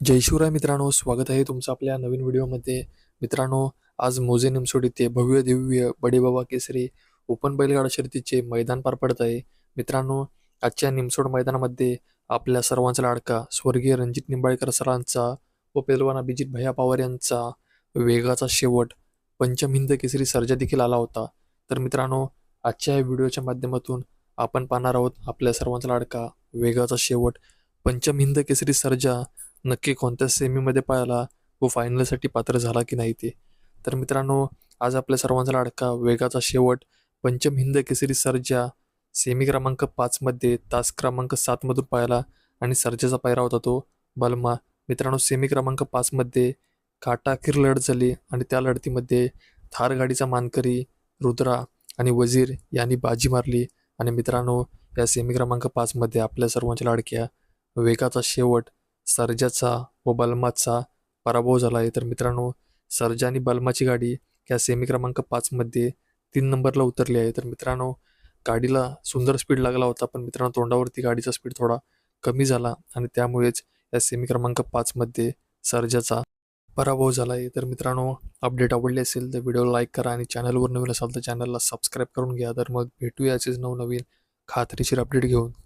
जय शिवराय मित्रांनो स्वागत आहे तुमचं आपल्या नवीन व्हिडिओमध्ये. मित्रांनो आज मोजे निमसोड येथे भव्य दिव्य बडेबाबा केसरी ओपन बैलगाडा शर्यतीचे मैदान पार पडत आहे. मित्रांनो आजच्या निमसोड मैदानामध्ये आपल्या सर्वांचा लाडका स्वर्गीय रणजित निंबाळकर सरांचा व पेलवान अभिजित भैया पवार यांचा वेगाचा शेवट पंचम हिंद केसरी सर्जा देखील आला होता. तर मित्रांनो आजच्या या व्हिडिओच्या माध्यमातून आपण पाहणार आहोत आपल्या सर्वांचा लाडका वेगाचा शेवट पंचम हिंद केसरी सर्जा नक्की कोणत्या सेमीमध्ये पाहिला व फायनलसाठी पात्र झाला की नाही ते. तर मित्रांनो आज आपल्या सर्वांचा लाडका वेगाचा शेवट पंचम हिंद केसरी सर्जा सेमी क्रमांक पाचमध्ये तास क्रमांक सातमधून पाहिला आणि सर्जाचा पायरा होता तो बलमा. मित्रांनो सेमी क्रमांक पाचमध्ये काटाकीर लढत झाली आणि त्या लढतीमध्ये थार गाडीचा मानकरी रुद्रा आणि वजीर यांनी बाजी मारली. आणि मित्रांनो या सेमी क्रमांक पाचमध्ये आपल्या सर्वांच्या लाडक्या वेगाचा शेवट सर्जाचा व बलमाचा पराभव झाला आहे. तर मित्रांनो सर्जा आणि बलमाची गाडी या सेमी क्रमांक पाचमध्ये तीन नंबरला उतरली आहे. तर मित्रांनो गाडीला सुंदर स्पीड लागला होता पण मित्रांनो तोंडावरती गाडीचा स्पीड थोडा कमी झाला आणि त्यामुळेच या सेमी क्रमांक पाचमध्ये सर्जाचा पराभव झाला आहे. तर मित्रांनो अपडेट आवडली असेल तर व्हिडिओला लाईक करा आणि चॅनलवर नवीन असाल तर चॅनलला सबस्क्राईब करून घ्या. तर मग भेटूया असेच नवनवीन खात्रीशीर अपडेट घेऊन.